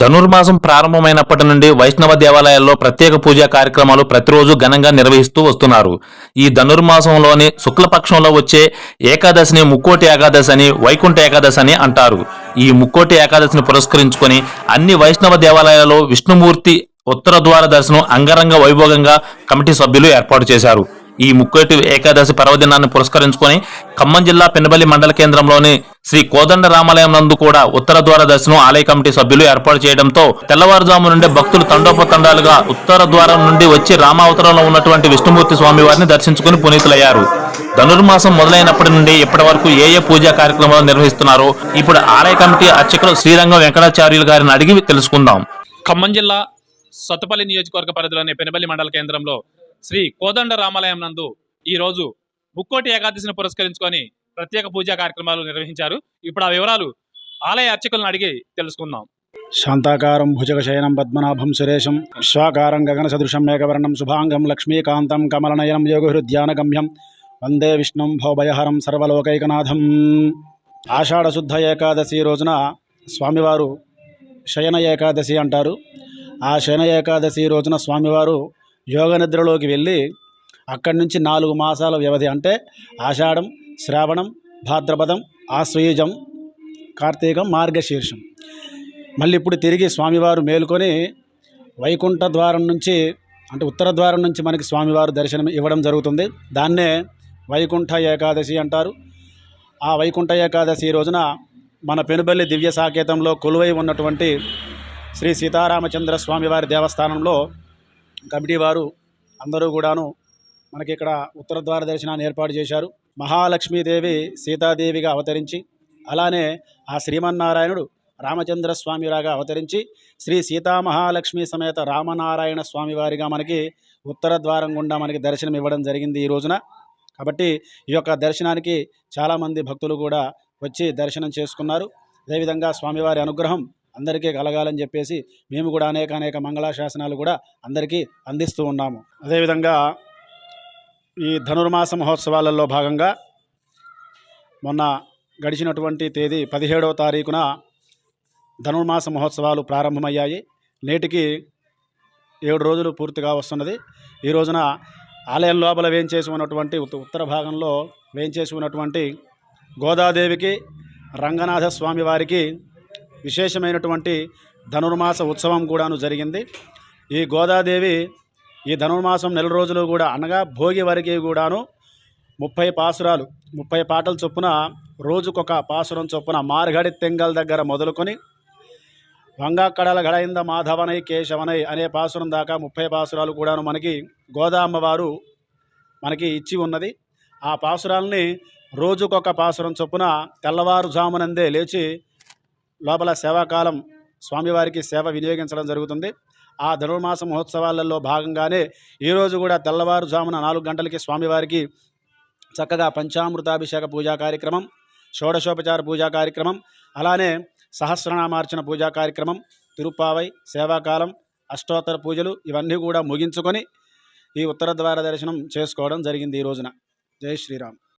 ధనుర్మాసం ప్రారంభమైనప్పటి నుండి వైష్ణవ దేవాలయాల్లో ప్రత్యేక పూజా కార్యక్రమాలు ప్రతిరోజు ఘనంగా నిర్వహిస్తూ వస్తున్నారు. ఈ ధనుర్మాసంలోని శుక్లపక్షంలో వచ్చే ఏకాదశిని ముక్కోటి ఏకాదశి అని వైకుంఠ ఏకాదశి అని అంటారు. ఈ ముక్కోటి ఏకాదశిని పురస్కరించుకొని అన్ని వైష్ణవ దేవాలయాల్లో విష్ణుమూర్తి ఉత్తర ద్వార దర్శనం అంగరంగ వైభోగంగా కమిటీ సభ్యులు ఏర్పాటు చేశారు. ఈ ముక్కోటి ఏకాదశి పర్వదినాన్ని పురస్కరించుకొని ఖమ్మం జిల్లా పెనబల్లి మండల కేంద్రంలోని శ్రీ కోదండ రామాలయం నందు కూడా ఉత్తర ద్వార దర్శనం ఆలయ కమిటీ సభ్యులు ఏర్పాటు చేయడంతో తెల్లవారుజాము నుండి భక్తులు తండోపతండాలుగా ఉత్తర ద్వారం నుండి వచ్చి రామావతారంలో ఉన్నటువంటి విష్ణుమూర్తి స్వామి వారిని దర్శించుకుని పునీతులయ్యారు. ధనుర్మాసం మొదలైనప్పటి నుండి ఇప్పటి వరకు ఏ ఏ పూజా కార్యక్రమాలు నిర్వహిస్తున్నారో ఇప్పుడు ఆలయ కమిటీ అర్చకులు శ్రీరంగం వెంకటాచార్యులు గారిని అడిగి తెలుసుకుందాం. ఖమ్మం జిల్లా సతపల్లి నియోజకవర్గ పరిధిలోని పెనబల్లి మండల కేంద్రంలో శ్రీ కోదండ రామాలయం నందు ఈరోజు ముక్కోటి ఏకాదశిని పురస్కరించుకొని ప్రత్యేక పూజా కార్యక్రమాలు నిర్వహించారు. ఇప్పుడు ఆ వివరాలు ఆలయ అర్చకులను అడిగి తెలుసుకుందాం. శాంతాకారం భుజగశయనం పద్మనాభం సురేశం విశ్వాకారం గగనసదృశం మేఘవర్ణం శుభాంగం లక్ష్మీకాంతం కమలనయనం యోగహృద్యానగమ్యం. వందే విష్ణుం భవభయహరం సర్వలోకైకనాథం. ఆషాఢశుద్ధ ఏకాదశి రోజున స్వామివారు శయన ఏకాదశి అంటారు. ఆ శయన ఏకాదశి రోజున స్వామివారు యోగ నిద్రలోకి వెళ్ళి అక్కడి నుంచి నాలుగు మాసాల వ్యవధి అంటే ఆషాఢం శ్రావణం భాద్రపదం ఆశ్వయుజం కార్తీకం మార్గశీర్షం. మళ్ళీ ఇప్పుడు తిరిగి స్వామివారు మేలుకొని వైకుంఠ ద్వారం నుంచి అంటే ఉత్తర ద్వారం నుంచి మనకి స్వామివారు దర్శనం ఇవ్వడం జరుగుతుంది. దాన్నే వైకుంఠ ఏకాదశి అంటారు. ఆ వైకుంఠ ఏకాదశి రోజున మన పెనుబల్లి దివ్య సాకేతంలో కొలువై ఉన్నటువంటి శ్రీ సీతారామచంద్ర స్వామివారి దేవస్థానంలో కమిటీ వారు అందరూ కూడాను మనకి ఇక్కడ ఉత్తర ద్వార దర్శనాన్ని ఏర్పాటు చేశారు. మహాలక్ష్మీదేవి సీతాదేవిగా అవతరించి అలానే ఆ శ్రీమన్నారాయణుడు రామచంద్ర స్వామిలాగా అవతరించి శ్రీ సీతామహాలక్ష్మి సమేత రామనారాయణ స్వామివారిగా మనకి ఉత్తర ద్వారం గుండా మనకి దర్శనం ఇవ్వడం జరిగింది ఈ రోజున. కాబట్టి ఈ యొక్క దర్శనానికి చాలామంది భక్తులు కూడా వచ్చి దర్శనం చేసుకున్నారు. అదేవిధంగా స్వామివారి అనుగ్రహం అందరికీ కలగాలని చెప్పేసి మేము కూడా అనేక అనేక మంగళాశాసనాలు కూడా అందరికీ అందిస్తూ ఉన్నాము. అదేవిధంగా ఈ ధనుర్మాస మహోత్సవాలలో భాగంగా మొన్న గడిచినటువంటి తేదీ పదిహేడవ తారీఖున ధనుర్మాస మహోత్సవాలు ప్రారంభమయ్యాయి. నేటికి ఏడు రోజులు పూర్తిగా వస్తున్నది. ఈ రోజున ఆలయం లోపల వేయించేసి ఉన్నటువంటి ఉత్త- ఉత్తర భాగంలో వేంచేసి ఉన్నటువంటి గోదాదేవికి రంగనాథ స్వామి వారికి విశేషమైనటువంటి ధనుర్మాస ఉత్సవం కూడాను జరిగింది. ఈ గోదాదేవి ఈ ధనుర్మాసం నెల రోజులు కూడా అనగా భోగి వరకు కూడాను ముప్పై పాసురాలు ముప్పై పాటల చొప్పున రోజుకొక పాసురం చొప్పున మార్గడి తెంగల్ దగ్గర మొదలుకొని వంగాకడల గడయింద మాధవనై కేశవనై అనే పాసురం దాకా ముప్పై పాసురాలు కూడాను మనకి గోదా అమ్మవారు మనకి ఇచ్చి ఉన్నది. ఆ పాసురాలని రోజుకొక పాసురం చొప్పున తెల్లవారుజామునందే లేచి లోపల సేవాకాలం స్వామివారికి సేవ వినియోగించడం జరుగుతుంది. ఆ ధనుర్మాస మహోత్సవాలలో భాగంగానే ఈరోజు కూడా తెల్లవారుజామున నాలుగు గంటలకి స్వామివారికి చక్కగా పంచామృతాభిషేక పూజా కార్యక్రమం షోడశోపచార పూజా కార్యక్రమం అలానే సహస్రనామార్చన పూజా కార్యక్రమం తిరుప్పావై సేవాకాలం అష్టోత్తర పూజలు ఇవన్నీ కూడా ముగించుకొని ఈ ఉత్తర ద్వార దర్శనం చేసుకోవడం జరిగింది ఈ రోజున. జై శ్రీరామ్.